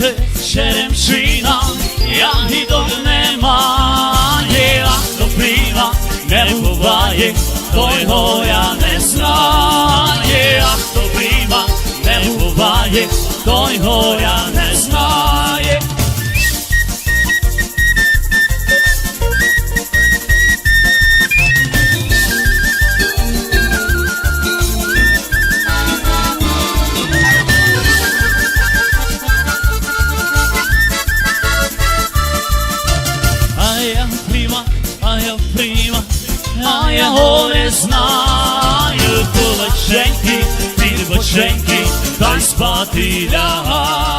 де черемшина, ягідок немає, а то пріма не буває, то я не знає, а то пріма не буває, то я не знає. А прима, а я горе знаю, кулаченьки, під боченьки, та й спати лягають.